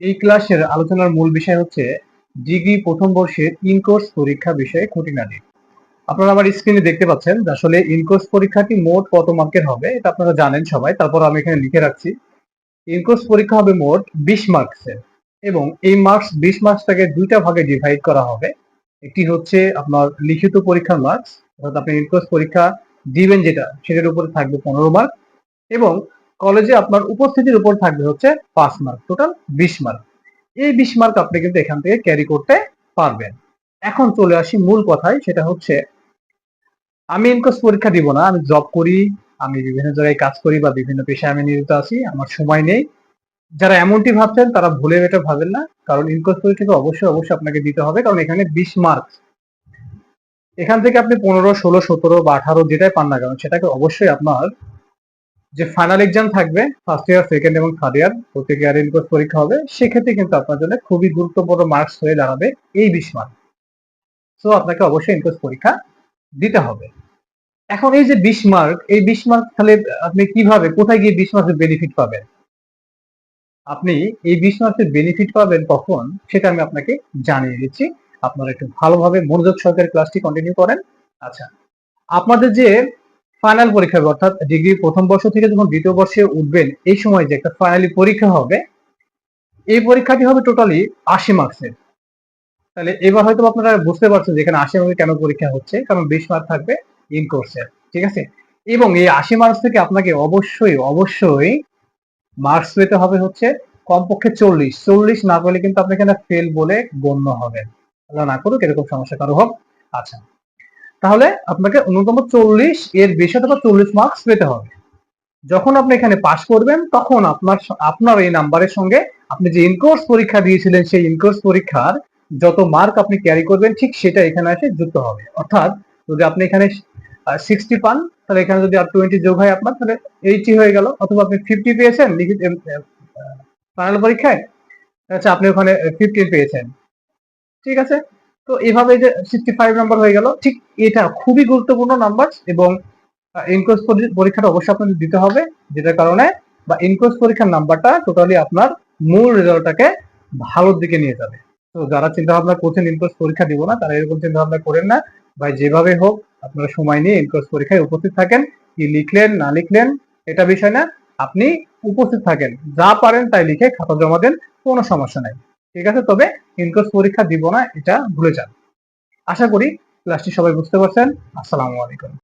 এই ক্লাসের আলোচনার মূল বিষয় হচ্ছে ডিগ্রি প্রথম বর্ষের ইনকোর্স পরীক্ষা বিষয়ে খুঁটিনাটি। আপনারা আমার স্ক্রিনে দেখতে পাচ্ছেন আসলে ইনকোর্স পরীক্ষাটি মোট কত মার্কের হবে, এটা আপনারা জানেন সবাই। তারপর আমি এখানে লিখে রাখছি। ইনকোর্স পরীক্ষা হবে মোট বিশ মার্কসের এবং এই মার্কস বিশ মার্কসটাকে দুইটা ভাগে ডিভাইড করা হবে। একটি হচ্ছে আপনার লিখিত পরীক্ষার মার্কস অর্থাৎ আপনি ইনকোর্স পরীক্ষা দিবেন যেটা, সেটার উপরে থাকবে পনেরো মার্ক এবং কলেজে আপনার উপস্থিতির উপর থাকবে হচ্ছে পাঁচ মার্ক টোটাল বিশ মার্ক এই বিশ মার্ক আপনি কিন্তু এখান থেকে ক্যারি করতে পারবেন। এখন চলে আসি মূল কথায়, সেটা হচ্ছে আমি ইনকোর্স পরীক্ষা দিব না, আমি জব করি, আমি বিভিন্ন জায়গায় কাজ করি বা বিভিন্ন পেশায় আমি নিয়োজিত আছি, আমার সময় নেই। যারা এমনটি ভাবছেন, তারা ভুলে এটা ভাবেন না, কারণ ইনকোর্স পরীক্ষাকে অবশ্যই অবশ্যই আপনাকে দিতে হবে, কারণ এখানে বিশ মার্ক এখান থেকে আপনি পনেরো, ষোলো, সতেরো বা আঠারো যেটাই পান না কেন, সেটাকে অবশ্যই আপনার যে ফাইনাল এক্সাম থাকবে ফার্স্ট ইয়ার সেকেন্ড এবং থার্ড ইয়ার প্রত্যেক ইয়ার ইনকোর্স পরীক্ষা হবে, সেক্ষেত্রে কিন্তু আপনার জন্য খুবই গুরুত্বপূর্ণ মার্কস হয়ে দাঁড়াবে এই বিশ মার্ক সো আপনাকে অবশ্যই ইনকোর্স পরীক্ষা দিতে হবে। এখন এই যে বিশ মার্ক এই বিশ মার্ক তাহলে আপনি কীভাবে, কোথায় গিয়ে বিশ মার্কের বেনিফিট পাবেন? আপনি এই বিশ মার্কের বেনিফিট পাবেন কখন, সেটা আমি আপনাকে জানিয়ে দিচ্ছি। আপনারা একটু ভালোভাবে মনোযোগ সহকারে ক্লাসটি কন্টিনিউ করেন। আচ্ছা আপনাদের যে ফাইনাল পরীক্ষা হবে, অর্থাৎ ডিগ্রি প্রথম বর্ষ থেকে যখন দ্বিতীয় বর্ষে উঠবেন, এই সময় যে একটা ফাইনালি পরীক্ষা হবে, এই পরীক্ষাটি হবে টোটালি আশি মার্কসের তাহলে এবার হয়তো আপনারা বুঝতে পারছেন যে এখানে আশি মার্কের কেন পরীক্ষা হচ্ছে, কারণ বিশ মার্ক থাকবে ইন কোর্সের ঠিক আছে? এবং এই আশি মার্কস থেকে আপনাকে অবশ্যই অবশ্যই মার্কস পেতে হবে হচ্ছে কমপক্ষে চল্লিশ। চল্লিশ না পেলে কিন্তু আপনি এখানে ফেল বলে গণ্য আল্লাহ না করুক, এরকম সমস্যা কারও হোক। আচ্ছা। তাহলে আপনাকে ন্যূনতম চল্লিশ এর বেশি অথবা চল্লিশ মার্কস পেতে হবে। যখন আপনি এখানে পাস করবেন, তখন আপনার আপনার এই নাম্বারের সঙ্গে আপনি যে ইনকোর্স পরীক্ষা দিয়েছিলেন, সেই ইনকোর্স পরীক্ষার যত মার্ক আপনি ক্যারি করবেন, ঠিক সেটা এখানে এসে যুক্ত হবে। অর্থাৎ যদি আপনি এখানে সিক্সটি পান, তাহলে এখানে যদি আর টোয়েন্টি যোগ হয় আপনার, তাহলে এইটি হয়ে গেল। অথবা আপনি ফিফটি পেয়েছেন, লিখিত ফাইনাল পরীক্ষায় আচ্ছা আপনি ওখানে ফিফটিন পেয়েছেন। ঠিক আছে? তো এভাবে যে সিক্সটি ফাইভ নাম্বার হয়ে গেল, ঠিক এটা খুবই গুরুত্বপূর্ণ নাম্বার এবং ইনকোর্স পরীক্ষাটা অবশ্যই আপনাদের দিতে হবে, যেটার কারণে, বা ইনকোর্স পরীক্ষার নাম্বারটা টোটালি আপনার মূল রেজাল্টটাকে ভালোর দিকে নিয়ে যাবে। তো যারা চিন্তা ভাবনা করছেন ইনকোর্স পরীক্ষা দিব না, তারা এরকম চিন্তা ভাবনা করেন না। বা যেভাবে হোক, আপনারা সময় নিয়ে ইনকোর্স পরীক্ষায় উপস্থিত থাকেন, কি লিখলেন, না লিখলেন, এটা বিষয় না, আপনি উপস্থিত থাকেন। যা পারেন তাই লিখে খাতা জমা দেন, কোনো সমস্যা নাই। ঠিক আছে? তবে ইনকোর্স পরীক্ষা দিব না, এটা ভুলে যান। আশা করি ক্লাসটি সবাই বুঝতে পারছেন। আসসালামু আলাইকুম।